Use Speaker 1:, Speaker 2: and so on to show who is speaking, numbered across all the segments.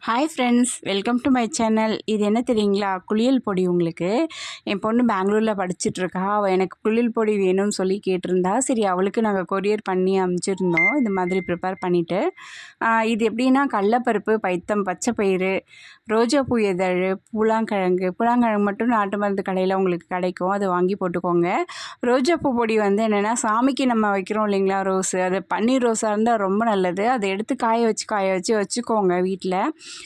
Speaker 1: Hi friends welcome to my channel இது என்ன தெரியுங்களா? குளியல் பொடி உங்களுக்கு. என் பொண்ணு பெங்களூரில் படிச்சுட்ருக்கா அவள் எனக்கு குளியல் பொடி வேணும்னு சொல்லி கேட்டிருந்தா. சரி அவளுக்கு நாங்கள் கொரியர் பண்ணி அனுப்பிச்சிருந்தோம் இந்த மாதிரி ப்ரிப்பேர் பண்ணிவிட்டு இது எப்படின்னா கடலப்பருப்பு பைத்தம் பச்சை பயிறு ரோஜாப்பூ இதழ் பூலாங்கிழங்கு. பூலாங்கிழங்கு மட்டும் நாட்டு மருந்து கடையில் உங்களுக்கு கிடைக்கும். அதை வாங்கி போட்டுக்கோங்க. ரோஜாப்பூ பொடி வந்து என்னென்னா சாமிக்கு நம்ம வைக்கிறோம் இல்லைங்களா ரோஸு. அது பன்னீர் ரோஸாக இருந்தால் ரொம்ப நல்லது. அதை எடுத்து காய வச்சு காய வச்சு வச்சுக்கோங்க வீட்டில்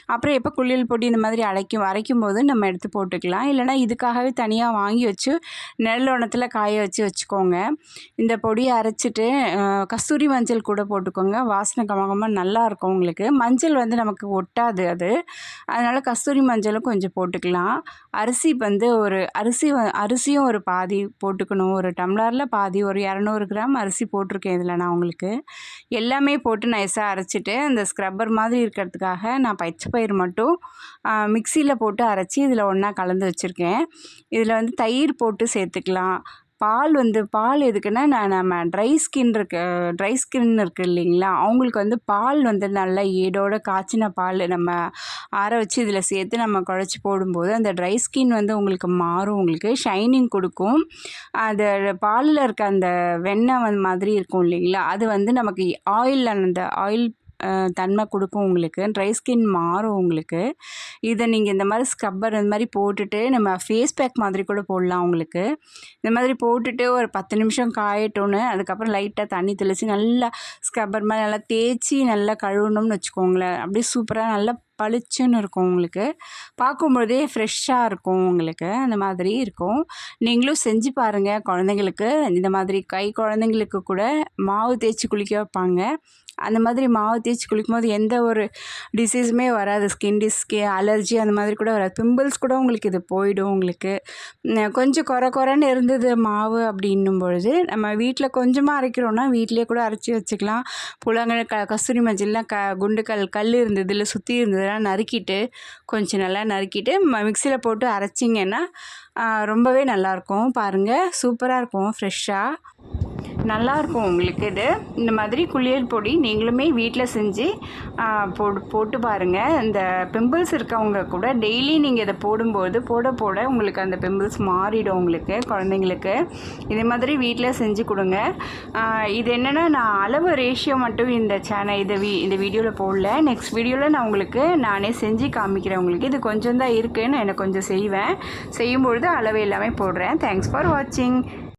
Speaker 1: அப்புறம் எப்போ குளியல் பொடி இந்த மாதிரி அரைக்கும் அரைக்கும் போது நம்ம எடுத்து போட்டுக்கலாம். இல்லைனா இதுக்காகவே தனியாக வாங்கி வச்சு நெல்லோணத்தில் காய வச்சு வச்சுக்கோங்க. இந்த பொடியை அரைச்சிட்டு கஸ்தூரி மஞ்சள் கூட போட்டுக்கோங்க. வாசனை கமகமாக நல்லாயிருக்கும் உங்களுக்கு. மஞ்சள் வந்து நமக்கு ஒட்டாது அது. அதனால் கஸ்தூரி மஞ்சளும் கொஞ்சம் போட்டுக்கலாம். அரிசி வந்து ஒரு அரிசி வ- அரிசியும் ஒரு பாதி போட்டுக்கணும். ஒரு டம்ளரில் பாதி ஒரு இரநூறு கிராம் அரிசி போட்டிருக்கேன் இதில் நான் உங்களுக்கு. எல்லாமே போட்டு நைஸாக அரைச்சிட்டு அந்த ஸ்க்ரப்பர் மாதிரி இருக்கிறதுக்காக நான் பச்சை பயிர் மட்டும் மிக்சியில் போட்டு அரைச்சி இதில் ஒன்றா கலந்து வச்சுருக்கேன். இதில் வந்து தயிர் போட்டு சேர்த்துக்கலாம். பால் வந்து பால் எதுக்குன்னா நான் நம்ம ட்ரை ஸ்கின் இருக்கு ட்ரை ஸ்கின் இருக்குது இல்லைங்களா? அவங்களுக்கு வந்து பால் வந்து நல்லா ஏடோட காய்ச்சின பால் நம்ம ஆற வச்சு இதில் சேர்த்து நம்ம குழச்சி போடும்போது அந்த ட்ரை ஸ்கின் வந்து உங்களுக்கு மாறும் உங்களுக்கு ஷைனிங் கொடுக்கும். அது பாலில் இருக்க அந்த வெண்ணெய் வந்து மாதிரி இருக்கும் இல்லைங்களா? அது வந்து நமக்கு ஆயில் அந்த ஆயில் தன்மை கொடுக்கும் உங்களுக்கு. ட்ரை ஸ்கின் மாறும் உங்களுக்கு. இதை நீங்கள் இந்த மாதிரி ஸ்க்ரப்பர் இந்த மாதிரி போட்டுட்டு நம்ம ஃபேஸ் பேக் மாதிரி கூட போடலாம் உங்களுக்கு. இந்த மாதிரி போட்டுட்டு ஒரு பத்து நிமிஷம் காயட்டோன்னு அதுக்கப்புறம் லைட்டாக தண்ணி தெளித்து நல்லா ஸ்க்ரப்பர் மாதிரி நல்லா தேய்ச்சி நல்லா கழுவணும்னு வச்சுக்கோங்களேன். அப்படியே சூப்பராக நல்லா பளிச்சுன்னு இருக்கும் உங்களுக்கு. பார்க்கும்பொழுதே ஃப்ரெஷ்ஷாக இருக்கும் உங்களுக்கு. அந்த மாதிரி இருக்கும். நீங்களும் செஞ்சு பாருங்கள் குழந்தைங்களுக்கு. இந்த மாதிரி கை குழந்தைங்களுக்கு கூட மாவு தேய்ச்சி குளிக்க வைப்பாங்க. அந்த மாதிரி மாவு தேய்ச்சி குளிக்கும்போது எந்த ஒரு டிசீஸுமே வராது. ஸ்கின் டிஸ்கே அலர்ஜி அந்த மாதிரி கூட வராது. பிம்பிள்ஸ் கூட உங்களுக்கு இது போயிடும் உங்களுக்கு. கொஞ்சம் குறை குறைன்னு இருந்தது மாவு அப்படின்னும் பொழுது நம்ம வீட்டில் கொஞ்சமாக அரைக்கிறோன்னா வீட்டிலேயே கூட அரைச்சி வச்சுக்கலாம். புலங்கள் க கஸ்தூரி மஞ்சள்லாம் க குண்டுக்கல் கல் இருந்தது இல்லை சுற்றி இருந்ததுலாம் நறுக்கிட்டு கொஞ்சம் நல்லா நறுக்கிட்டு மிக்சியில் போட்டு அரைச்சிங்கன்னா ரொம்பவே நல்லாயிருக்கும் பாருங்கள் சூப்பராக இருக்கும் ஃப்ரெஷ்ஷாக நல்லாயிருக்கும் உங்களுக்கு இது. இந்த மாதிரி குளியல் பொடி நீங்களுமே வீட்டில் செஞ்சு போடு போட்டு போட்டு பாருங்கள் இந்த பிம்பிள்ஸ் இருக்கவங்க கூட டெய்லி நீங்கள் இதை போடும்போது போட போட உங்களுக்கு அந்த பிம்பிள்ஸ் மாறிடும் உங்களுக்கு குழந்தைங்களுக்கு. இதே மாதிரி வீட்டில் செஞ்சு கொடுங்க. இது என்னென்னா நான் அளவு ரேஷியோ மட்டும் இந்த சேனல் இதை வீ இந்த வீடியோவில் போடல. நெக்ஸ்ட் வீடியோவில் நான் உங்களுக்கு நானே செஞ்சு காமிக்கிறேன் உங்களுக்கு. இது கொஞ்சம் தான் இருக்குது நான் எனக்கு கொஞ்சம் செய்வேன். செய்யும்பொழுது அளவு எல்லாமே போடுறேன். தேங்க்ஸ் ஃபார் வாட்சிங்